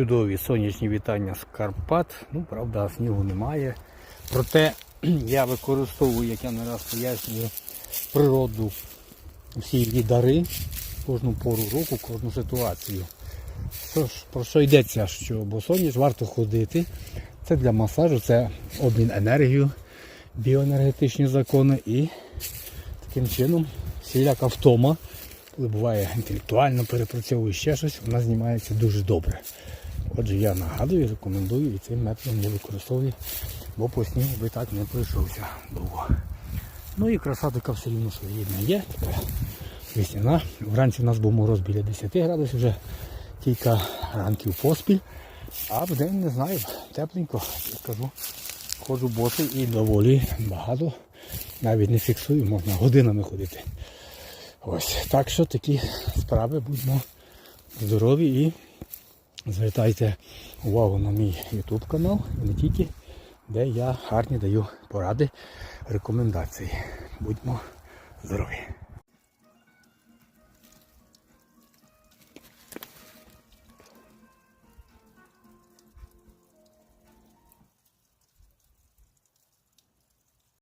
Чудові сонячні вітання з Карпат. Ну, правда, снігу немає. Проте я використовую, як я не раз пояснюю, природу, всі її дари, кожну пору року, кожну ситуацію. Що про що йдеться? Що босоніж варто ходити. Це для масажу, це обмін енергією, біоенергетичні закони і таким чином всіляка втома, коли буває інтелектуально перепрацьовує ще щось, вона знімається дуже добре. Отже, я нагадую, рекомендую і цим методом я використовую, бо по снігу би так не пройшовся довго. Ну і краса така все рівно своєрідна є. Така весняна. Вранці в нас був мороз біля 10 градусів, вже кілька ранків поспіль. А в день не знаю, тепленько, скажу. Ходжу босий і доволі багато. Навіть не фіксую, можна годинами ходити. Ось так що такі справи будьмо здорові і звертайте увагу на мій YouTube канал і не тільки, де я гарні даю поради, рекомендації. Будьмо здорові!